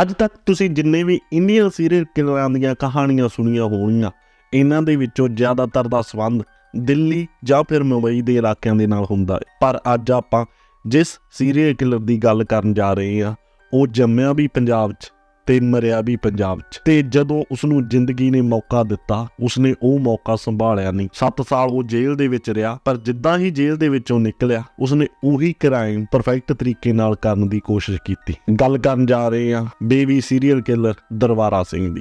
ਅੱਜ ਤੱਕ ਤੁਸੀਂ ਜਿੰਨੇ ਵੀ ਇੰਡੀਅਨ ਸੀਰੀਅਲ ਕਿਲਰਾਂ ਦੀਆਂ ਕਹਾਣੀਆਂ ਸੁਣੀਆਂ ਹੋਣਗੀਆਂ ਇਹਨਾਂ ਦੇ ਵਿੱਚੋਂ ਜ਼ਿਆਦਾਤਰ ਦਾ ਸੰਬੰਧ ਦਿੱਲੀ ਜਾਂ ਫਿਰ ਮੁੰਬਈ ਦੇ ਇਲਾਕਿਆਂ ਦੇ ਨਾਲ ਹੁੰਦਾ ਹੈ। ਪਰ ਅੱਜ ਆਪਾਂ ਜਿਸ ਸੀਰੀਅਲ ਕਿਲਰ ਦੀ ਗੱਲ ਕਰਨ ਜਾ ਰਹੇ ਹਾਂ, ਉਹ ਜੰਮਿਆ ਵੀ ਪੰਜਾਬ 'ਚ ਤੇ ਮਰਿਆ ਵੀ ਪੰਜਾਬ 'ਚ। ਤੇ ਜਦੋਂ ਉਸ ਨੂੰ ਜ਼ਿੰਦਗੀ ਨੇ ਮੌਕਾ ਦਿੱਤਾ, ਉਸਨੇ ਉਹ ਮੌਕਾ ਸੰਭਾਲਿਆ ਨਹੀਂ। 7 ਸਾਲ ਉਹ ਜੇਲ੍ਹ ਦੇ ਵਿੱਚ ਰਿਹਾ, ਪਰ ਜਿੱਦਾਂ ਹੀ ਜੇਲ੍ਹ ਦੇ ਵਿੱਚੋਂ ਨਿਕਲਿਆ, ਉਸਨੇ ਉਹੀ ਕ੍ਰਾਈਮ ਪਰਫੈਕਟ ਤਰੀਕੇ ਨਾਲ ਕਰਨ ਦੀ ਕੋਸ਼ਿਸ਼ ਕੀਤੀ। ਗੱਲ ਕਰਨ ਜਾ ਰਹੇ ਹਾਂ baby serial killer Darbara Singh ਦੀ।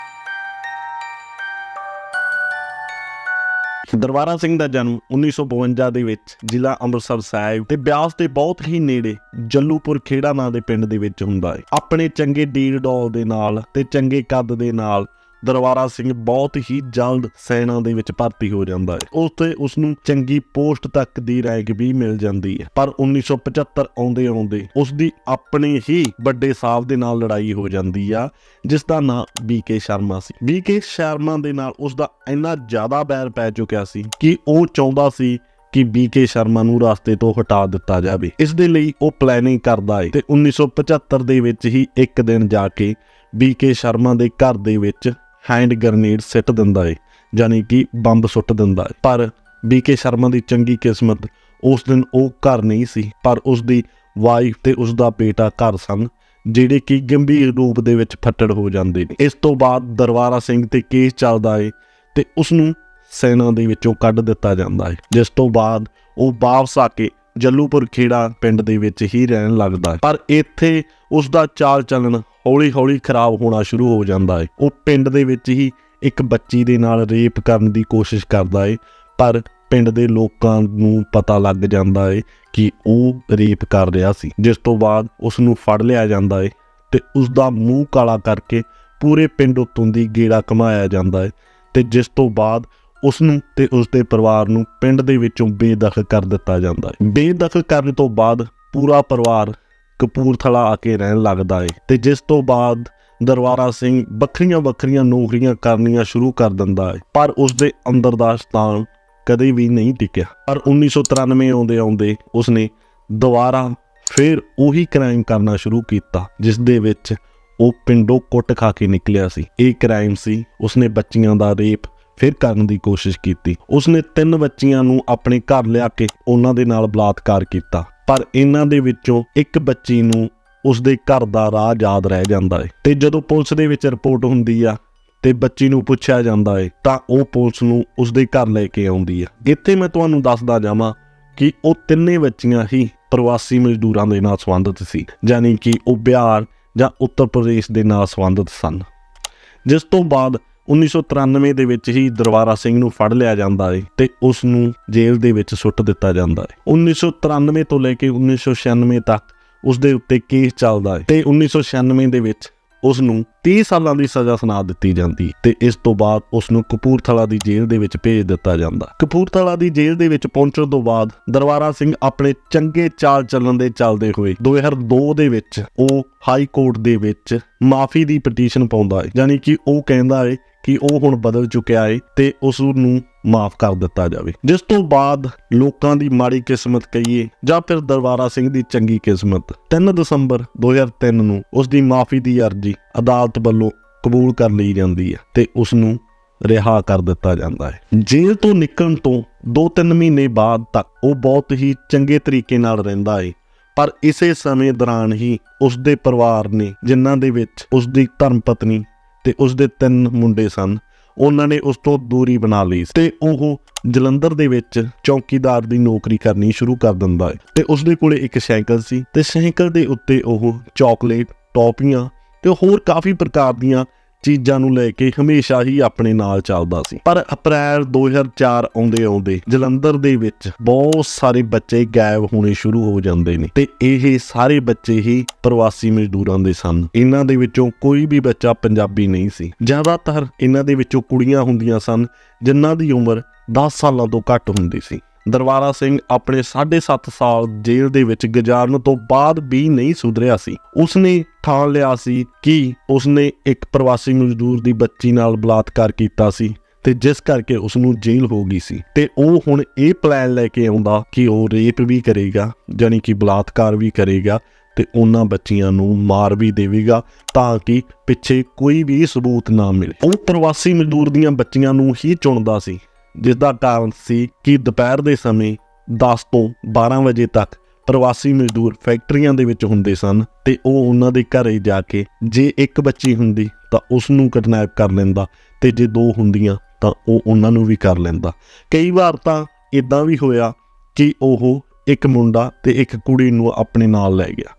ਦਰਬਾਰਾ ਸਿੰਘ ਦਾ ਜਨਮ 1952 ਦੇ ਵਿੱਚ ਜ਼ਿਲ੍ਹਾ ਅੰਮ੍ਰਿਤਸਰ ਸਾਹਿਬ ਤੇ ਬਿਆਸ ਦੇ ਬਹੁਤ ਹੀ ਨੇੜੇ ਜੱਲੂਪੁਰ ਖੇੜਾ ਨਾਂ ਦੇ ਪਿੰਡ ਦੇ ਵਿੱਚ ਹੁੰਦਾ ਹੈ। ਆਪਣੇ ਚੰਗੇ ਡੀਲ ਡੋਲ ਦੇ ਨਾਲ ਤੇ ਚੰਗੇ ਕੱਦ ਦੇ ਨਾਲ ਦਰਬਾਰਾ ਸਿੰਘ ਬਹੁਤ ਹੀ ਜਲਦ ਸੈਨਾ ਦੇ ਵਿੱਚ ਭਰਤੀ ਹੋ ਜਾਂਦਾ ਹੈ। ਉੱਥੇ ਉਸ ਨੂੰ ਚੰਗੀ ਪੋਸਟ ਤੱਕ ਦੀ ਰੈਂਕ ਵੀ ਮਿਲ ਜਾਂਦੀ ਹੈ। ਪਰ 1975 ਆਉਂਦੇ ਆਉਂਦੇ ਉਸ ਦੀ ਆਪਣੇ ਹੀ ਵੱਡੇ ਸਾਹਿਬ ਦੇ ਨਾਲ ਲੜਾਈ ਹੋ ਜਾਂਦੀ ਆ, ਜਿਸ ਦਾ ਨਾਂ ਬੀਕੇ ਸ਼ਰਮਾ ਸੀ। ਬੀਕੇ ਸ਼ਰਮਾ ਦੇ ਨਾਲ ਉਸ ਦਾ ਇੰਨਾ ਜ਼ਿਆਦਾ ਬੈਰ ਪੈ ਚੁੱਕਿਆ ਸੀ ਕਿ ਉਹ ਚਾਹੁੰਦਾ ਸੀ ਕਿ ਬੀਕੇ ਸ਼ਰਮਾ ਨੂੰ ਰਸਤੇ ਤੋਂ ਹਟਾ ਦਿੱਤਾ ਜਾਵੇ। ਇਸ ਦੇ ਲਈ ਉਹ ਪਲੈਨਿੰਗ ਕਰਦਾ ਹੈ ਤੇ 1975 ਦੇ ਵਿੱਚ ਹੀ ਇੱਕ ਦਿਨ ਜਾ ਕੇ ਬੀਕੇ ਸ਼ਰਮਾ ਦੇ ਘਰ ਦੇ ਵਿੱਚ ਹੈਂਡ ਗ੍ਰਨੇਡ ਸਿੱਟ ਦਿੰਦਾ ਏ ਯਾਨੀ ਕਿ ਬੰਬ ਸੁੱਟ ਦਿੰਦਾ ਹੈ ਪਰ ਬੀਕੇ ਸ਼ਰਮਾ ਦੀ ਚੰਗੀ ਕਿਸਮਤ, ਉਸ ਦਿਨ ਉਹ ਘਰ ਨਹੀਂ ਸੀ, ਪਰ ਉਸ ਦੀ ਵਾਈਫ ਤੇ ਉਸ ਦਾ ਬੇਟਾ ਘਰ ਸਨ, ਜਿਹੜੇ ਕਿ ਗੰਭੀਰ ਰੂਪ ਦੇ ਵਿੱਚ ਫੱਟੜ ਹੋ ਜਾਂਦੇ ਨੇ। ਇਸ ਤੋਂ ਬਾਅਦ ਦਰਬਾਰਾ ਸਿੰਘ ਤੇ ਕੇਸ ਚੱਲਦਾ ਏ ਤੇ ਉਸ ਨੂੰ ਸੈਨਾ ਦੇ ਵਿੱਚੋਂ ਕੱਢ ਦਿੱਤਾ ਜਾਂਦਾ ਹੈ ਜਿਸ ਤੋਂ ਬਾਅਦ ਉਹ ਵਾਪਸ ਆ ਕੇ ਜੱਲੂਪੁਰ ਖੇੜਾ ਪਿੰਡ ਦੇ ਵਿੱਚ ਹੀ ਰਹਿਣ ਲੱਗਦਾ ਹੈ ਪਰ ਇੱਥੇ ਉਸ ਦਾ ਚਾਲ ਚੱਲਣ ਹੌਲੀ-ਹੌਲੀ ਖਰਾਬ ਹੋਣਾ ਸ਼ੁਰੂ ਹੋ ਜਾਂਦਾ ਹੈ ਉਹ ਪਿੰਡ ਦੇ ਵਿੱਚ ਹੀ ਇੱਕ ਬੱਚੀ ਦੇ ਨਾਲ ਰੇਪ ਕਰਨ ਦੀ ਕੋਸ਼ਿਸ਼ ਕਰਦਾ ਹੈ ਪਰ ਪਿੰਡ ਦੇ ਲੋਕਾਂ ਨੂੰ ਪਤਾ ਲੱਗ ਜਾਂਦਾ ਹੈ ਕਿ ਉਹ ਰੇਪ ਕਰ ਰਿਹਾ ਸੀ। ਜਿਸ ਤੋਂ ਬਾਅਦ ਉਸ ਨੂੰ ਫੜ ਲਿਆ ਜਾਂਦਾ ਹੈ ਤੇ ਉਸ ਦਾ ਮੂੰਹ ਕਾਲਾ ਕਰਕੇ ਪੂਰੇ ਪਿੰਡ ਉੱਤੋਂ ਦੀ ਗੇੜਾ ਕਮਾਇਆ ਜਾਂਦਾ ਹੈ ਤੇ ਜਿਸ ਤੋਂ ਬਾਅਦ ਉਸ ਨੂੰ ਤੇ ਉਸ ਦੇ ਪਰਿਵਾਰ ਨੂੰ ਪਿੰਡ ਦੇ ਵਿੱਚੋਂ ਬੇਦਖਲ ਕਰ ਦਿੱਤਾ ਜਾਂਦਾ ਹੈ ਬੇਦਖਲ ਕਰਨ ਤੋਂ ਬਾਅਦ ਪੂਰਾ ਪਰਿਵਾਰ ਕਪੂਰਥਲਾ ਆ ਕੇ ਰਹਿਣ ਲੱਗਦਾ ਏ। ਤੇ ਜਿਸ ਤੋਂ ਬਾਅਦ ਦਰਬਾਰਾ ਸਿੰਘ ਵੱਖਰੀਆਂ ਵੱਖਰੀਆਂ ਨੌਕਰੀਆਂ ਕਰਨੀਆਂ ਸ਼ੁਰੂ ਕਰ ਦਿੰਦਾ ਹੈ ਪਰ ਉਸ ਦੇ ਅੰਦਰ ਦਾ ਸਥਾਨ ਕਦੇ ਵੀ ਨਹੀਂ ਟਿਕਿਆ। ਪਰ 1993 ਆਉਂਦੇ ਆਉਂਦੇ ਉਸਨੇ ਦੁਬਾਰਾ ਫਿਰ ਉਹੀ ਕ੍ਰਾਈਮ ਕਰਨਾ ਸ਼ੁਰੂ ਕੀਤਾ, ਜਿਸ ਦੇ ਵਿੱਚ ਉਹ ਪਿੰਡੋਂ ਕੁੱਟ ਖਾ ਕੇ ਨਿਕਲਿਆ ਸੀ। ਇਹ ਕ੍ਰਾਈਮ ਸੀ, ਉਸਨੇ ਬੱਚੀਆਂ ਦਾ ਰੇਪ ਫਿਰ ਕਰਨ ਦੀ ਕੋਸ਼ਿਸ਼ ਕੀਤੀ। ਉਸਨੇ ਤਿੰਨ ਬੱਚੀਆਂ ਨੂੰ ਆਪਣੇ ਘਰ ਲਿਆ ਕੇ ਉਹਨਾਂ ਦੇ ਨਾਲ ਬਲਾਤਕਾਰ ਕੀਤਾ। ਪਰ ਇਹਨਾਂ ਦੇ ਵਿੱਚੋਂ ਇੱਕ ਬੱਚੀ ਨੂੰ ਉਸਦੇ ਘਰ ਦਾ ਰਾਹ ਯਾਦ ਰਹਿ ਜਾਂਦਾ ਹੈ ਤੇ ਜਦੋਂ ਪੁਲਿਸ ਦੇ ਵਿੱਚ ਰਿਪੋਰਟ ਹੁੰਦੀ ਆ ਤੇ ਬੱਚੀ ਨੂੰ ਪੁੱਛਿਆ ਜਾਂਦਾ ਹੈ ਤਾਂ ਉਹ ਪੁਲਿਸ ਨੂੰ ਉਸਦੇ ਘਰ ਲੈ ਕੇ ਆਉਂਦੀ ਆ। ਇੱਥੇ ਮੈਂ ਤੁਹਾਨੂੰ ਦੱਸਦਾ ਜਾਵਾਂ ਕਿ ਉਹ ਤਿੰਨੇ ਬੱਚੀਆਂ ਹੀ ਪ੍ਰਵਾਸੀ ਮਜ਼ਦੂਰਾਂ ਦੇ ਨਾਲ ਸੰਬੰਧਿਤ ਸੀ, ਯਾਨੀ ਕਿ ਉਹ ਬਿਹਾਰ ਜਾਂ ਉੱਤਰ ਪ੍ਰਦੇਸ਼ ਦੇ ਨਾਲ ਸੰਬੰਧਿਤ ਸਨ। ਜਿਸ ਤੋਂ ਬਾਅਦ 1993 ਦੇ ਵਿੱਚ ਹੀ ਦਰਬਾਰਾ ਸਿੰਘ ਨੂੰ ਫੜ ਲਿਆ ਜਾਂਦਾ ਹੈ ਤੇ ਉਸ ਨੂੰ ਜੇਲ੍ਹ ਦੇ ਵਿੱਚ ਸੁੱਟ ਦਿੱਤਾ ਜਾਂਦਾ ਹੈ 1993 ਤੋਂ ਲੈ ਕੇ 1996 ਤੱਕ ਉਸ ਦੇ ਉੱਤੇ ਕੇਸ ਚੱਲਦਾ ਹੈ ਤੇ 1996 ਦੇ ਵਿੱਚ ਉਸ ਨੂੰ 30 ਸਾਲਾਂ ਦੀ ਸਜ਼ਾ ਸੁਣਾ ਦਿੱਤੀ ਜਾਂਦੀ ਤੇ ਇਸ ਤੋਂ ਬਾਅਦ ਉਸ ਨੂੰ ਕਪੂਰਥਲਾ ਦੀ ਜੇਲ੍ਹ ਦੇ ਵਿੱਚ ਭੇਜ ਦਿੱਤਾ ਜਾਂਦਾ ਕਪੂਰਥਲਾ ਦੀ ਜੇਲ੍ਹ ਦੇ ਵਿੱਚ ਪਹੁੰਚਣ ਤੋਂ ਬਾਅਦ ਦਰਬਾਰਾ ਸਿੰਘ ਆਪਣੇ ਚੰਗੇ ਚਾਲ ਚੱਲਣ ਦੇ ਚੱਲਦੇ ਹੋਏ 2002 ਦੇ ਵਿੱਚ ਉਹ ਹਾਈ ਕੋਰਟ ਦੇ ਵਿੱਚ ਮਾਫੀ ਦੀ ਪਟੀਸ਼ਨ ਪਾਉਂਦਾ ਹੈ ਯਾਨੀ ਕਿ ਉਹ ਕਹਿੰਦਾ ਹੈ ਕਿ ਉਹ ਹੁਣ ਬਦਲ ਚੁੱਕਿਆ ਹੈ ਤੇ ਉਸ ਨੂੰ ਮਾਫ ਕਰ ਦਿੱਤਾ ਜਾਵੇ। ਜਿਸ ਤੋਂ ਬਾਅਦ ਲੋਕਾਂ ਦੀ ਮਾੜੀ ਕਿਸਮਤ ਕਹੀਏ ਜਾਂ ਫਿਰ ਦਰਬਾਰਾ ਸਿੰਘ ਦੀ ਚੰਗੀ ਕਿਸਮਤ 3 ਦਸੰਬਰ 2003 ਨੂੰ ਉਸ ਦੀ ਮਾਫੀ ਦੀ ਅਰਜ਼ੀ ਅਦਾਲਤ ਵੱਲੋਂ ਕਬੂਲ ਕਰ ਲਈ ਜਾਂਦੀ ਹੈ ਤੇ ਉਸ ਨੂੰ ਰਿਹਾ ਕਰ ਦਿੱਤਾ ਜਾਂਦਾ ਹੈ। ਜੇਲ੍ਹ ਤੋਂ ਨਿਕਲਣ ਤੋਂ 2-3 ਮਹੀਨੇ ਬਾਅਦ ਤੱਕ ਉਹ ਬਹੁਤ ਹੀ ਚੰਗੇ ਤਰੀਕੇ ਨਾਲ ਰਹਿੰਦਾ ਹੈ ਪਰ ਇਸੇ ਸਮੇਂ ਦੌਰਾਨ ਹੀ ਉਸ ਦੇ ਪਰਿਵਾਰ ਨੇ, ਜਿਨ੍ਹਾਂ ਦੇ ਵਿੱਚ ਉਸ ਦੀ ਧਰਮ ਪਤਨੀ ਤੇ ਉਸ ਦੇ ਤਿੰਨ ਮੁੰਡੇ ਸਨ। ਉਹਨਾਂ ਨੇ ਉਸ ਤੋਂ ਦੂਰੀ ਬਣਾ ਲਈ ਤੇ ਉਹ ਜਲੰਧਰ ਦੇ ਵਿੱਚ ਚੌਕੀਦਾਰ ਦੀ ਨੌਕਰੀ ਕਰਨੀ ਸ਼ੁਰੂ ਕਰ ਦਿੰਦਾ ਹੈ ਤੇ ਉਸ ਦੇ ਕੋਲੇ ਇੱਕ ਸਾਈਕਲ ਸੀ ਤੇ ਸਾਈਕਲ ਦੇ ਉੱਤੇ ਉਹ ਚਾਕਲੇਟ, ਟੌਪੀਆਂ ਤੇ ਹੋਰ ਕਾਫੀ ਪ੍ਰਕਾਰ ਦੀਆਂ ਚੀਜ਼ਾਂ ਨੂੰ ਲੈ ਕੇ ਹਮੇਸ਼ਾ ਹੀ ਆਪਣੇ ਨਾਲ ਚੱਲਦਾ ਸੀ। ਪਰ ਅਪ੍ਰੈਲ 2004 ਆਉਂਦੇ ਆਉਂਦੇ ਜਲੰਧਰ ਦੇ ਵਿੱਚ ਬਹੁਤ ਸਾਰੇ ਬੱਚੇ ਗਾਇਬ ਹੋਣੇ ਸ਼ੁਰੂ ਹੋ ਜਾਂਦੇ ਨੇ ਤੇ ਇਹ ਸਾਰੇ ਬੱਚੇ ਹੀ ਪ੍ਰਵਾਸੀ ਮਜ਼ਦੂਰਾਂ ਦੇ ਸਨ। ਇਹਨਾਂ ਦੇ ਵਿੱਚੋਂ ਕੋਈ ਵੀ ਬੱਚਾ ਪੰਜਾਬੀ ਨਹੀਂ ਸੀ। ਜ਼ਿਆਦਾਤਰ ਇਹਨਾਂ ਦੇ ਵਿੱਚੋਂ ਕੁੜੀਆਂ ਹੁੰਦੀਆਂ ਸਨ, ਜਿਨ੍ਹਾਂ ਦੀ ਉਮਰ 10 ਸਾਲਾਂ ਤੋਂ ਘੱਟ ਹੁੰਦੀ ਸੀ। ਦਰਬਾਰਾ ਸਿੰਘ ਆਪਣੇ 7.5 ਸਾਲ ਜੇਲ੍ਹ ਦੇ ਵਿੱਚ ਗੁਜ਼ਾਰਨ ਤੋਂ ਬਾਅਦ ਵੀ ਨਹੀਂ ਸੁਧਰਿਆ ਸੀ। ਉਸਨੇ ਠਾਣ ਲਿਆ ਸੀ ਕਿ ਉਸਨੇ ਇੱਕ ਪ੍ਰਵਾਸੀ ਮਜ਼ਦੂਰ ਦੀ ਬੱਚੀ ਨਾਲ ਬਲਾਤਕਾਰ ਕੀਤਾ ਸੀ ਤੇ ਜਿਸ ਕਰਕੇ ਉਸ ਨੂੰ ਜੇਲ੍ਹ ਹੋ ਗਈ ਸੀ। ਤੇ ਉਹ ਹੁਣ ਇਹ ਪਲਾਨ ਲੈ ਕੇ ਆਉਂਦਾ ਕਿ ਉਹ ਰੇਪ ਵੀ ਕਰੇਗਾ ਜਾਨੀ ਕਿ ਬਲਾਤਕਾਰ ਵੀ ਕਰੇਗਾ ਤੇ ਉਹਨਾਂ ਬੱਚੀਆਂ ਨੂੰ ਮਾਰ ਵੀ ਦੇਵੇਗਾ ਤਾਂ ਕਿ ਪਿੱਛੇ ਕੋਈ ਵੀ ਸਬੂਤ ਨਾ ਮਿਲੇ। ਉਹ ਪ੍ਰਵਾਸੀ ਮਜ਼ਦੂਰ ਦੀਆਂ ਬੱਚੀਆਂ ਨੂੰ ਹੀ ਚੁਣਦਾ ਸੀ। ਜਿਸ ਦਾ ਕਾਰਨ ਸੀ ਕਿ ਦੁਪਹਿਰ ਦੇ ਸਮੇਂ 10 ਤੋਂ 12 ਵਜੇ ਤੱਕ ਪ੍ਰਵਾਸੀ ਮਜ਼ਦੂਰ ਫੈਕਟਰੀਆਂ ਦੇ ਵਿੱਚ ਹੁੰਦੇ ਸਨ ਤੇ ਉਹ ਉਹਨਾਂ ਦੇ ਘਰੇ ਜਾ ਕੇ ਜੇ ਇੱਕ ਬੱਚੀ ਹੁੰਦੀ ਤਾਂ ਉਸ ਨੂੰ ਕਿਡਨੈਪ ਕਰ ਲੈਂਦਾ ਤੇ ਜੇ ਦੋ ਹੁੰਦੀਆਂ ਤਾਂ ਉਹ ਉਹਨਾਂ ਨੂੰ ਵੀ ਕਰ ਲੈਂਦਾ। ਕਈ ਵਾਰ ਤਾਂ ਇਦਾਂ ਵੀ ਹੋਇਆ ਕਿ ਉਹ ਇੱਕ ਮੁੰਡਾ ਤੇ ਇੱਕ ਕੁੜੀ ਨੂੰ ਆਪਣੇ ਨਾਲ ਲੈ ਗਿਆ।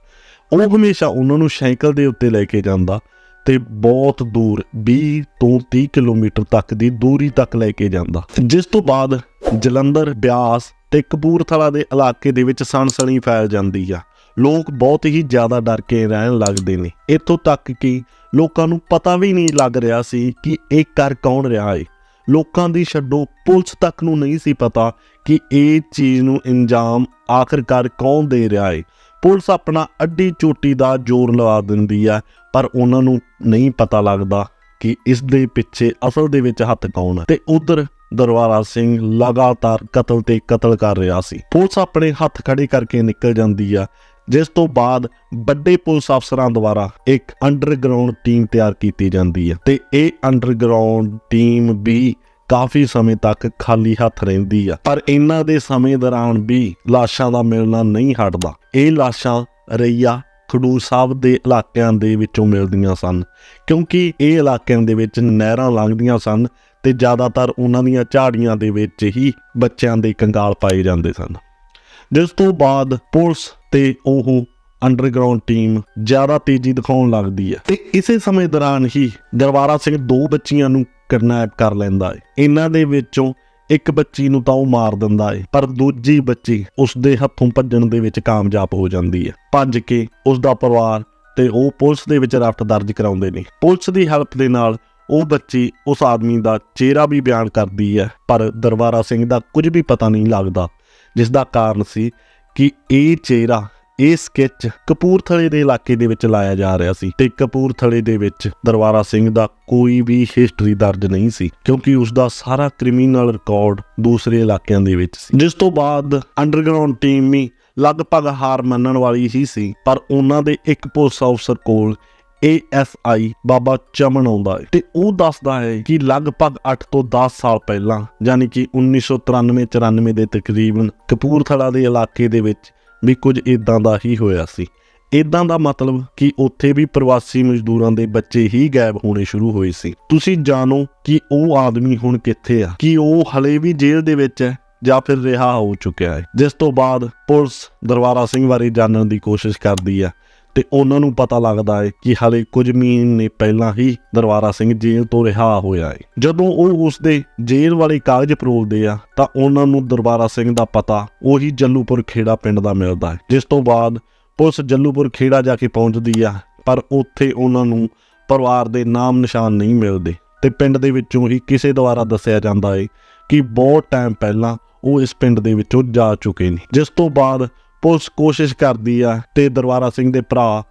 ਉਹ ਹਮੇਸ਼ਾ ਉਹਨਾਂ ਨੂੰ ਸਾਈਕਲ ਦੇ ਉੱਤੇ ਲੈ ਕੇ ਜਾਂਦਾ ਤੇ ਬਹੁਤ ਦੂਰ 20 ਤੋਂ 30 ਕਿਲੋਮੀਟਰ ਤੱਕ ਦੀ ਦੂਰੀ ਤੱਕ ਲੈ ਕੇ ਜਾਂਦਾ। ਜਿਸ ਤੋਂ ਬਾਅਦ ਜਲੰਧਰ, ਬਿਆਸ ਤੇ ਕਪੂਰਥਲਾ ਦੇ ਇਲਾਕੇ ਦੇ ਵਿੱਚ ਸਨਸਣੀ ਫੈਲ ਜਾਂਦੀ ਆ। ਲੋਕ ਬਹੁਤ ਹੀ ਜ਼ਿਆਦਾ ਡਰ ਕੇ ਰਹਿਣ ਲੱਗਦੇ ਨੇ। ਇੱਥੋਂ ਤੱਕ ਕਿ ਲੋਕਾਂ ਨੂੰ ਪਤਾ ਵੀ ਨਹੀਂ ਲੱਗ ਰਿਹਾ ਸੀ ਕਿ ਇਹ ਕਰ ਕੌਣ ਰਿਹਾ ਏ। ਲੋਕਾਂ ਦੀ ਛੱਡੋ, ਪੁਲਿਸ ਤੱਕ ਨੂੰ ਨਹੀਂ ਸੀ ਪਤਾ ਕਿ ਇਹ ਚੀਜ਼ ਨੂੰ ਇੰਜਾਮ ਆਖਰਕਾਰ ਕੌਣ ਦੇ ਰਿਹਾ ਏ। ਪੁਲਿਸ ਆਪਣਾ ਅੱਡੀ ਚੋਟੀ ਦਾ ਜ਼ੋਰ ਲਵਾ ਦਿੰਦੀ ਆ ਪਰ ਉਹਨਾਂ ਨੂੰ ਨਹੀਂ ਪਤਾ ਲੱਗਦਾ ਕਿ ਇਸ ਦੇ ਪਿੱਛੇ ਅਸਲ ਦੇ ਵਿੱਚ ਹੱਥ ਕੌਣ ਹੈ। ਤੇ ਉਧਰ ਦਰਬਾਰਾ ਸਿੰਘ ਲਗਾਤਾਰ ਕਤਲ ਤੇ ਕਤਲ ਕਰ ਰਿਹਾ ਸੀ। ਪੁਲਿਸ ਆਪਣੇ ਹੱਥ ਖੜੇ ਕਰਕੇ ਨਿਕਲ ਜਾਂਦੀ ਆ ਜਿਸ ਤੋਂ ਬਾਅਦ ਵੱਡੇ ਪੁਲਿਸ ਅਫਸਰਾਂ ਦੁਆਰਾ ਇੱਕ ਅੰਡਰਗਰਾਉਂਡ ਟੀਮ ਤਿਆਰ ਕੀਤੀ ਜਾਂਦੀ ਹੈ। ਤੇ ਇਹ ਅੰਡਰਗਰਾਉਂਡ ਟੀਮ ਵੀ ਕਾਫੀ ਸਮੇਂ ਤੱਕ ਖਾਲੀ ਹੱਥ ਰਹਿੰਦੀ ਆ। ਪਰ ਇਹਨਾਂ ਦੇ ਸਮੇਂ ਦੌਰਾਨ ਵੀ ਲਾਸ਼ਾਂ ਦਾ ਮਿਲਣਾ ਨਹੀਂ ਹਟਦਾ। ਇਹ ਲਾਸ਼ਾਂ ਰਈਆ ਖਡੂਰ ਸਾਹਿਬ ਦੇ ਇਲਾਕਿਆਂ ਦੇ ਵਿੱਚੋਂ ਮਿਲਦੀਆਂ ਸਨ। ਕਿਉਂਕਿ ਇਹ ਇਲਾਕਿਆਂ ਦੇ ਵਿੱਚ ਨਹਿਰਾਂ ਲੰਘਦੀਆਂ ਸਨ ਤੇ ਜ਼ਿਆਦਾਤਰ ਉਹਨਾਂ ਦੀਆਂ ਝਾੜੀਆਂ ਦੇ ਵਿੱਚ ਹੀ ਬੱਚਿਆਂ ਦੇ ਕੰਗਾਲ ਪਾਏ ਜਾਂਦੇ ਸਨ। ਜਿਸ ਤੋਂ ਬਾਅਦ ਪੁਲਿਸ ਤੇ ਉਹ ਅੰਡਰਗਰਾਉਂਡ ਟੀਮ ਜ਼ਿਆਦਾ ਤੇਜ਼ੀ ਦਿਖਾਉਣ ਲੱਗਦੀ ਹੈ। ਤੇ ਇਸੇ ਸਮੇਂ ਦੌਰਾਨ ਹੀ ਦਰਬਾਰਾ ਸਿੰਘ ਦੋ ਬੱਚੀਆਂ ਨੂੰ ਕਿਡਨੈਪ ਕਰ ਲੈਂਦਾ ਹੈ ਇਹਨਾਂ ਦੇ ਵਿੱਚੋਂ ਇੱਕ ਬੱਚੀ ਨੂੰ ਤਾਂ ਉਹ ਮਾਰ ਦਿੰਦਾ ਹੈ ਪਰ ਦੂਜੀ ਬੱਚੀ ਉਸ ਦੇ ਹੱਥੋਂ ਭੱਜਣ ਦੇ ਵਿੱਚ ਕਾਮਯਾਬ ਹੋ ਜਾਂਦੀ ਹੈ ਭੱਜ ਕੇ ਉਸ ਦਾ ਪਰਿਵਾਰ ਤੇ ਉਹ ਪੁਲਿਸ ਦੇ ਵਿੱਚ ਰਫਟ ਦਰਜ ਕਰਾਉਂਦੇ ਨੇ। ਪੁਲਿਸ ਦੀ ਹੈਲਪ ਦੇ ਨਾਲ ਉਹ ਬੱਚੀ ਉਸ ਆਦਮੀ ਦਾ ਚਿਹਰਾ ਵੀ ਬਿਆਨ ਕਰਦੀ ਹੈ ਪਰ ਦਰਬਾਰਾ ਸਿੰਘ ਦਾ ਕੁਝ ਵੀ ਪਤਾ ਨਹੀਂ ਲੱਗਦਾ, ਜਿਸ ਦਾ ਕਾਰਨ ਸੀ ਕਿ ਇਹ ਚਿਹਰਾ ਇਹ ਸਕੈਚ ਕਪੂਰਥਲੇ ਦੇ ਇਲਾਕੇ ਦੇ ਵਿੱਚ ਲਾਇਆ ਜਾ ਰਿਹਾ ਸੀ ਤੇ ਕਪੂਰਥਲੇ ਦੇ ਵਿੱਚ ਦਰਬਾਰਾ ਸਿੰਘ ਦਾ ਕੋਈ ਵੀ ਹਿਸਟਰੀ ਦਰਜ ਨਹੀਂ ਸੀ, ਕਿਉਂਕਿ ਉਸ ਦਾ ਸਾਰਾ ਕ੍ਰਿਮੀਨਲ ਰਿਕਾਰਡ ਦੂਸਰੇ ਇਲਾਕਿਆਂ ਦੇ ਵਿੱਚ ਸੀ। ਜਿਸ ਤੋਂ ਬਾਅਦ ਅੰਡਰਗਰਾਉਂਡ ਟੀਮ ਵੀ ਲਗਭਗ ਹਾਰ ਮੰਨਣ ਵਾਲੀ ਹੀ ਸੀ, ਪਰ ਉਹਨਾਂ ਦੇ ਇੱਕ ਪੁਲਿਸ ਅਫਸਰ ਕੋਲ ASI ਬਾਬਾ ਚਮਨ ਆਉਂਦਾ ਹੈ ਤੇ ਉਹ ਦੱਸਦਾ ਹੈ ਕਿ ਲਗਭਗ 8 ਤੋਂ 10 ਸਾਲ ਪਹਿਲਾਂ, ਯਾਨੀ ਕਿ 1993 94 ਦੇ ਤਕਰੀਬਨ ਕਪੂਰਥਲਾ ਦੇ ਇਲਾਕੇ ਦੇ ਵਿੱਚ ਵੀ ਕੁਝ ਇਦਾਂ ਦਾ ਹੀ ਹੋਇਆ ਸੀ। ਇਦਾਂ ਦਾ ਮਤਲਬ ਕਿ ਉੱਥੇ ਵੀ ਪ੍ਰਵਾਸੀ ਮਜ਼ਦੂਰਾਂ ਦੇ ਬੱਚੇ ਹੀ ਗਾਇਬ ਹੋਣੇ ਸ਼ੁਰੂ ਹੋਏ ਸੀ। ਤੁਸੀਂ ਜਾਣੋ ਕਿ ਉਹ ਆਦਮੀ ਹੁਣ ਕਿੱਥੇ ਆ, ਕਿ ਉਹ ਹਲੇ ਵੀ ਜੇਲ੍ਹ ਦੇ ਵਿੱਚ ਹੈ ਜਾਂ ਫਿਰ ਰਿਹਾ ਹੋ ਚੁੱਕਿਆ ਹੈ। ਜਿਸ ਤੋਂ ਬਾਅਦ ਪੁਲਿਸ ਦਰਬਾਰਾ ਸਿੰਘ ਬਾਰੇ ਜਾਣਨ ਦੀ ਕੋਸ਼ਿਸ਼ ਕਰਦੀ ਹੈ ਤੇ ਉਹਨਾਂ ਨੂੰ ਪਤਾ ਲੱਗਦਾ ਹੈ ਕਿ ਹਾਲੇ ਕੁਝ ਮਹੀਨੇ ਪਹਿਲਾਂ ਹੀ ਦਰਬਾਰਾ ਸਿੰਘ ਜੇਲ੍ਹ ਤੋਂ ਰਿਹਾ ਹੋਇਆ ਹੈ। ਜਦੋਂ ਉਹ ਉਸ ਦੇ ਜੇਲ੍ਹ ਵਾਲੇ ਕਾਗਜ਼ ਪਰੋਲਦੇ ਆ, ਤਾਂ ਉਹਨਾਂ ਨੂੰ ਦਰਬਾਰਾ ਸਿੰਘ ਦਾ ਪਤਾ ਉਹੀ ਜੱਲੂਪੁਰ ਖੇੜਾ ਪਿੰਡ ਦਾ ਮਿਲਦਾ ਹੈ, ਜਿਸ ਤੋਂ ਬਾਅਦ ਪੁਲਿਸ ਜੱਲੂਪੁਰ ਖੇੜਾ ਜਾ ਕੇ ਪਹੁੰਚਦੀ ਆ, ਪਰ ਉੱਥੇ ਉਹਨਾਂ ਨੂੰ ਪਰਿਵਾਰ ਦੇ ਨਾਮ ਨਿਸ਼ਾਨ ਨਹੀਂ ਮਿਲਦੇ। ਤੇ ਪਿੰਡ ਦੇ ਵਿੱਚੋਂ ਹੀ ਕਿਸੇ ਦੁਆਰਾ ਦੱਸਿਆ ਜਾਂਦਾ ਹੈ ਕਿ ਬਹੁਤ ਟਾਈਮ ਪਹਿਲਾਂ ਉਹ ਇਸ ਪਿੰਡ ਦੇ ਵਿੱਚੋਂ ਜਾ ਚੁੱਕੇ ਨੇ। ਜਿਸ ਤੋਂ ਬਾਅਦ ਪੁਲਿਸ ਕੋਸ਼ਿਸ਼ ਕਰਦੀ ਆ ਤੇ ਦਰਬਾਰਾ ਸਿੰਘ ਦੇ ਭਰਾ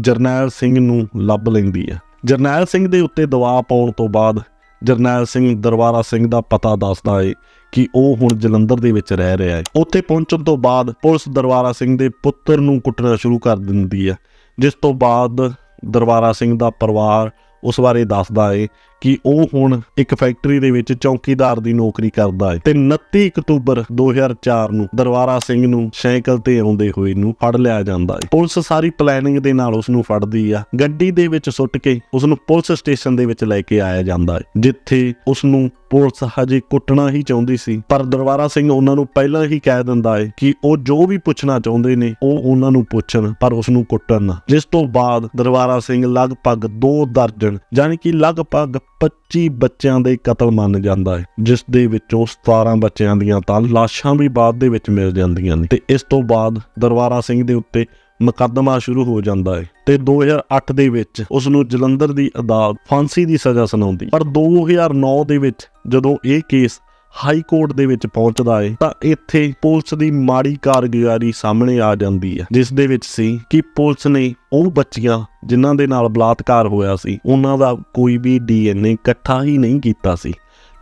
ਜਰਨੈਲ ਸਿੰਘ ਨੂੰ ਲੱਭ ਲੈਂਦੀ ਆ। ਜਰਨੈਲ ਸਿੰਘ ਦੇ ਉੱਤੇ ਦਬਾਅ ਪਾਉਣ ਤੋਂ ਬਾਅਦ ਜਰਨੈਲ ਸਿੰਘ ਦਰਬਾਰਾ ਸਿੰਘ ਦਾ ਪਤਾ ਦੱਸਦਾ ਏ ਕਿ ਉਹ ਹੁਣ ਜਲੰਧਰ ਦੇ ਵਿੱਚ ਰਹਿ ਰਿਹਾ ਹੈ ਉੱਥੇ ਪਹੁੰਚਣ ਤੋਂ ਬਾਅਦ ਪੁਲਿਸ ਦਰਬਾਰਾ ਸਿੰਘ ਦੇ ਪੁੱਤਰ ਨੂੰ ਕੁੱਟਣਾ ਸ਼ੁਰੂ ਕਰ ਦਿੰਦੀ ਹੈ ਜਿਸ ਤੋਂ ਬਾਅਦ ਦਰਬਾਰਾ ਸਿੰਘ ਦਾ ਪਰਿਵਾਰ ਉਸ ਬਾਰੇ ਦੱਸਦਾ ਏ ਕਿ ਉਹ ਹੁਣ ਇੱਕ ਫੈਕਟਰੀ ਦੇ ਵਿੱਚ ਚੌਕੀਦਾਰ ਦੀ ਨੌਕਰੀ ਕਰਦਾ ਹੈ। ਤੇ 29 ਅਕਤੂਬਰ 2004 ਨੂੰ ਦਰਬਾਰਾ ਸਿੰਘ ਨੂੰ ਸਾਈਕਲ ਤੇ ਆਉਂਦੇ ਹੋਏ ਨੂੰ ਫੜ ਲਿਆ ਜਾਂਦਾ ਹੈ। ਪੁਲਿਸ ਸਾਰੀ ਪਲੈਨਿੰਗ ਦੇ ਨਾਲ ਉਸ ਨੂੰ ਫੜਦੀ ਆ। ਗੱਡੀ ਦੇ ਵਿੱਚ ਸੁੱਟ ਕੇ ਉਸ ਨੂੰ ਪੁਲਿਸ ਸਟੇਸ਼ਨ ਦੇ ਵਿੱਚ ਲੈ ਕੇ ਆਇਆ ਜਾਂਦਾ ਹੈ, ਜਿੱਥੇ ਉਸ ਨੂੰ ਪੁਲਿਸ ਹਜੇ ਕੁੱਟਣਾ ਹੀ ਚਾਹੁੰਦੀ ਸੀ। ਪਰ ਦਰਬਾਰਾ ਸਿੰਘ ਉਹਨਾਂ ਨੂੰ ਪਹਿਲਾਂ ਹੀ ਕਹਿ ਦਿੰਦਾ ਹੈ ਕਿ ਉਹ ਜੋ ਵੀ ਪੁੱਛਣਾ ਚਾਹੁੰਦੇ ਨੇ, ਉਹ ਉਹਨਾਂ ਨੂੰ ਪੁੱਛਣ, ਪਰ ਉਸ ਨੂੰ ਕੁੱਟਣ ਨਾ। ਜਿਸ ਤੋਂ ਬਾਅਦ ਦਰਬਾਰਾ ਸਿੰਘ ਲਗਭਗ 2 ਦਰਜਨ, ਯਾਨੀ ਕਿ ਲਗਭਗ 25 ਬੱਚਿਆਂ ਦੇ ਕਤਲ ਮੰਨ ਜਾਂਦਾ ਹੈ, ਜਿਸ ਦੇ ਵਿੱਚੋਂ 17 ਬੱਚਿਆਂ ਦੀਆਂ ਤਾਂ ਲਾਸ਼ਾਂ ਵੀ ਬਾਅਦ ਦੇ ਵਿੱਚ ਮਿਲ ਜਾਂਦੀਆਂ ਨੇ। ਤੇ ਇਸ ਤੋਂ ਬਾਅਦ ਦਰਬਾਰਾ ਸਿੰਘ ਦੇ ਉੱਤੇ ਮੁਕੱਦਮਾ ਸ਼ੁਰੂ ਹੋ ਜਾਂਦਾ ਹੈ ਤੇ 2008 ਦੇ ਵਿੱਚ ਉਸ ਨੂੰ ਜਲੰਧਰ ਦੀ ਅਦਾਲਤ ਫਾਂਸੀ ਦੀ ਸਜ਼ਾ ਸੁਣਾਉਂਦੀ ਪਰ 2009 ਦੇ ਵਿੱਚ ਜਦੋਂ ਇਹ ਕੇਸ ਹਾਈ ਕੋਰਟ ਦੇ ਵਿੱਚ ਪਹੁੰਚਦਾ ਏ, ਤਾਂ ਇੱਥੇ ਪੁਲਿਸ ਦੀ ਮਾੜੀ ਕਾਰਗੁਜ਼ਾਰੀ ਸਾਹਮਣੇ ਆ ਜਾਂਦੀ ਹੈ ਜਿਸ ਦੇ ਵਿੱਚ ਸੀ ਕਿ ਪੁਲਿਸ ਨੇ ਉਹ ਬੱਚੀਆਂ ਜਿਨ੍ਹਾਂ ਦੇ ਨਾਲ ਬਲਾਤਕਾਰ ਹੋਇਆ ਸੀ, ਉਹਨਾਂ ਦਾ ਕੋਈ ਵੀ ਡੀਐਨਏ ਇਕੱਠਾ ਹੀ ਨਹੀਂ ਕੀਤਾ ਸੀ।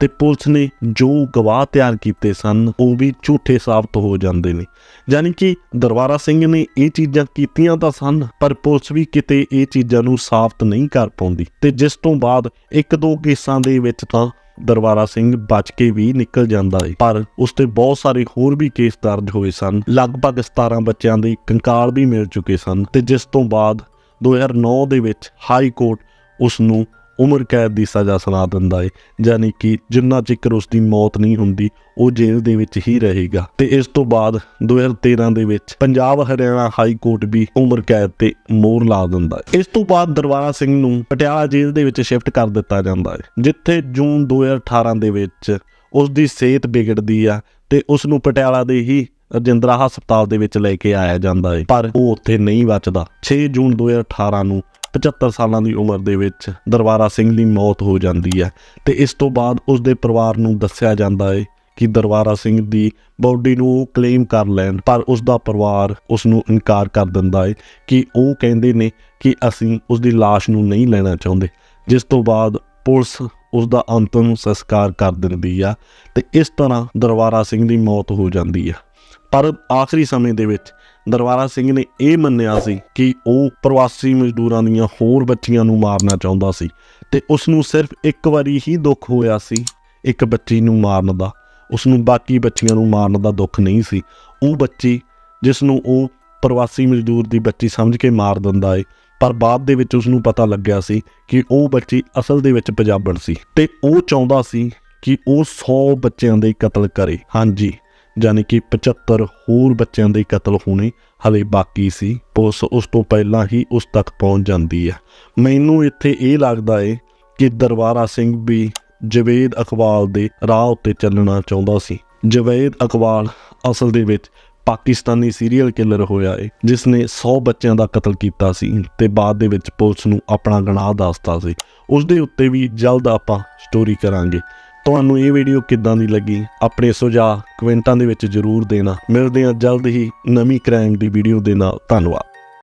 ਤੇ ਪੁਲਿਸ ਨੇ ਜੋ ਗਵਾਹ ਤਿਆਰ ਕੀਤੇ ਸਨ, ਉਹ ਵੀ ਝੂਠੇ ਸਾਬਤ ਹੋ ਜਾਂਦੇ ਨੇ। ਯਾਨੀ ਕਿ ਦਰਬਾਰਾ ਸਿੰਘ ਨੇ ਇਹ ਚੀਜ਼ਾਂ ਕੀਤੀਆਂ ਤਾਂ ਸਨ, ਪਰ ਪੁਲਿਸ ਵੀ ਕਿਤੇ ਇਹ ਚੀਜ਼ਾਂ ਨੂੰ ਸਾਬਤ ਨਹੀਂ ਕਰ ਪਾਉਂਦੀ। ਤੇ ਜਿਸ ਤੋਂ ਬਾਅਦ ਇੱਕ ਦੋ ਕੇਸਾਂ ਦੇ ਵਿੱਚ ਤਾਂ ਦਰਬਾਰਾ ਸਿੰਘ ਬਚ ਕੇ ਵੀ ਨਿਕਲ ਜਾਂਦਾ ਏ। ਪਰ ਉਸ ਤੇ ਬਹੁਤ ਸਾਰੇ ਹੋਰ ਵੀ ਕੇਸ ਦਰਜ ਹੋਏ ਸਨ। ਲਗਭਗ 17 ਬੱਚਿਆਂ ਦੇ ਕੰਕਾਲ ਵੀ ਮਿਲ ਚੁੱਕੇ ਸਨ ਤੇ ਜਿਸ ਤੋਂ ਬਾਅਦ 2009 ਦੇ ਵਿੱਚ ਹਾਈ ਕੋਰਟ ਉਸ ਨੂੰ ਉਮਰ ਕੈਦ ਦੀ ਸਜ਼ਾ ਸੁਣਾ ਦਿੰਦਾ ਹੈ ਯਾਨੀ ਕਿ ਜਿੰਨਾ ਚਿਕਰ ਉਸ ਦੀ ਮੌਤ ਨਹੀਂ ਹੁੰਦੀ, ਉਹ ਜੇਲ੍ਹ ਦੇ ਵਿੱਚ ਹੀ ਰਹੇਗਾ। ਤੇ ਇਸ ਤੋਂ ਬਾਅਦ 2013 ਦੇ ਵਿੱਚ ਪੰਜਾਬ ਹਰਿਆਣਾ ਹਾਈ ਕੋਰਟ ਵੀ ਉਮਰ ਕੈਦ ਤੇ ਮੋਹਰ ਲਾ ਦਿੰਦਾ ਹੈ ਇਸ ਤੋਂ ਬਾਅਦ ਦਰਬਾਰਾ ਸਿੰਘ ਨੂੰ ਪਟਿਆਲਾ ਜੇਲ੍ਹ ਦੇ ਵਿੱਚ ਸ਼ਿਫਟ ਕਰ ਦਿੱਤਾ ਜਾਂਦਾ ਹੈ ਜਿੱਥੇ ਜੂਨ 2018 ਦੇ ਵਿੱਚ ਉਸ ਦੀ ਸਿਹਤ ਵਿਗੜਦੀ ਆ ਤੇ ਉਸ ਨੂੰ ਪਟਿਆਲਾ ਦੇ ਹੀ ਰਜਿੰਦਰਾ ਹਸਪਤਾਲ ਦੇ ਵਿੱਚ ਲੈ ਕੇ ਆਇਆ ਜਾਂਦਾ ਹੈ ਪਰ ਉਹ ਉੱਥੇ ਨਹੀਂ ਬਚਦਾ। 6 ਜੂਨ 2018 ਨੂੰ 75 ਸਾਲਾਂ ਦੀ ਉਮਰ ਦੇ ਵਿੱਚ ਦਰਬਾਰਾ ਸਿੰਘ ਦੀ ਮੌਤ ਹੋ ਜਾਂਦੀ ਹੈ ਤੇ ਇਸ ਤੋਂ ਬਾਅਦ ਉਸ ਦੇ ਪਰਿਵਾਰ ਨੂੰ ਦੱਸਿਆ ਜਾਂਦਾ ਹੈ ਕਿ ਦਰਬਾਰਾ ਸਿੰਘ ਦੀ ਬਾਡੀ ਨੂੰ ਉਹ ਕਲੇਮ ਕਰ ਲੈਣ, ਪਰ ਉਸ ਦਾ ਪਰਿਵਾਰ ਉਸ ਨੂੰ ਇਨਕਾਰ ਕਰ ਦਿੰਦਾ ਹੈ ਕਿ ਉਹ ਕਹਿੰਦੇ ਨੇ ਕਿ ਅਸੀਂ ਉਸ ਦੀ ਲਾਸ਼ ਨੂੰ ਨਹੀਂ ਲੈਣਾ ਚਾਹੁੰਦੇ, ਜਿਸ ਤੋਂ ਬਾਅਦ ਪੁਲਿਸ ਉਸ ਦਾ ਅੰਤਮ ਸੰਸਕਾਰ ਕਰ ਦਿੰਦੀ ਆ ਤੇ ਇਸ ਤਰ੍ਹਾਂ ਦਰਬਾਰਾ ਸਿੰਘ ਦੀ ਮੌਤ ਹੋ ਜਾਂਦੀ ਆ। ਪਰ ਆਖਰੀ ਸਮੇਂ ਦੇ ਵਿੱਚ ਦਰਬਾਰਾ ਸਿੰਘ ਨੇ ਇਹ ਮੰਨਿਆ ਸੀ ਕਿ ਉਹ ਪ੍ਰਵਾਸੀ ਮਜ਼ਦੂਰਾਂ ਦੀਆਂ ਹੋਰ ਬੱਚੀਆਂ ਨੂੰ ਮਾਰਨਾ ਚਾਹੁੰਦਾ ਸੀ ਤੇ ਉਸ ਨੂੰ ਸਿਰਫ ਇੱਕ ਵਾਰੀ ਹੀ ਦੁੱਖ ਹੋਇਆ ਸੀ, ਇੱਕ ਬੱਚੀ ਨੂੰ ਮਾਰਨ ਦਾ। ਉਸ ਨੂੰ ਬਾਕੀ ਬੱਚੀਆਂ ਨੂੰ ਮਾਰਨ ਦਾ ਦੁੱਖ ਨਹੀਂ ਸੀ। ਉਹ ਬੱਚੀ ਜਿਸ ਨੂੰ ਉਹ ਪ੍ਰਵਾਸੀ ਮਜ਼ਦੂਰ ਦੀ ਬੱਚੀ ਸਮਝ ਕੇ ਮਾਰ ਦਿੰਦਾ ਏ, ਪਰ ਬਾਅਦ ਦੇ ਵਿੱਚ ਉਸ ਨੂੰ ਪਤਾ ਲੱਗਿਆ ਸੀ ਕਿ ਉਹ ਬੱਚੀ ਅਸਲ ਦੇ ਵਿੱਚ ਪੰਜਾਬਣ ਸੀ ਤੇ ਉਹ ਚਾਹੁੰਦਾ ਸੀ ਕਿ ਉਹ 100 ਬੱਚਿਆਂ ਦੇ ਕਤਲ ਕਰੇ। ਹਾਂਜੀ। ਯਾਨੀ ਕਿ 75 ਹੋਰ ਬੱਚਿਆਂ ਦੇ ਕਤਲ ਹੋਣੇ ਹਲੇ ਬਾਕੀ ਸੀ। ਪੁਲਿਸ ਉਸ ਤੋਂ ਪਹਿਲਾਂ ਹੀ ਉਸ ਤੱਕ ਪਹੁੰਚ ਜਾਂਦੀ ਹੈ। ਮੈਨੂੰ ਇੱਥੇ ਇਹ ਲੱਗਦਾ ਏ ਕਿ ਦਰਬਾਰਾ ਸਿੰਘ ਵੀ ਜਵੇਦ ਅਕਵਾਲ ਦੇ ਰਾਹ ਉੱਤੇ ਚੱਲਣਾ ਚਾਹੁੰਦਾ ਸੀ। ਜਵੇਦ ਅਕਵਾਲ ਅਸਲ ਦੇ ਵਿੱਚ ਪਾਕਿਸਤਾਨੀ ਸੀਰੀਅਲ ਕਿਲਰ ਹੋਇਆ ਏ ਜਿਸ ਨੇ 100 ਬੱਚਿਆਂ ਦਾ ਕਤਲ ਕੀਤਾ ਸੀ ਤੇ ਬਾਅਦ ਦੇ ਵਿੱਚ ਪੁਲਿਸ ਨੂੰ ਆਪਣਾ ਗੁਨਾਹ ਦੱਸਤਾ ਸੀ। ਉਸ ਦੇ ਉੱਤੇ ਵੀ ਜਲਦ ਆਪਾਂ ਸਟੋਰੀ ਕਰਾਂਗੇ। ਤੁਹਾਨੂੰ ਇਹ ਵੀਡੀਓ ਕਿੱਦਾਂ ਦੀ ਲੱਗੀ? ਆਪਣੇ ਸੁਝਾਅ ਕਮੈਂਟਾਂ ਦੇ ਵਿੱਚ ਜਰੂਰ ਦੇਣਾ। ਮਿਲਦੇ ਹਾਂ ਜਲਦ ਹੀ ਨਵੀਂ ਕ੍ਰਾਈਮ ਦੀ ਵੀਡੀਓ ਦੇ ਨਾਲ। ਧੰਨਵਾਦ।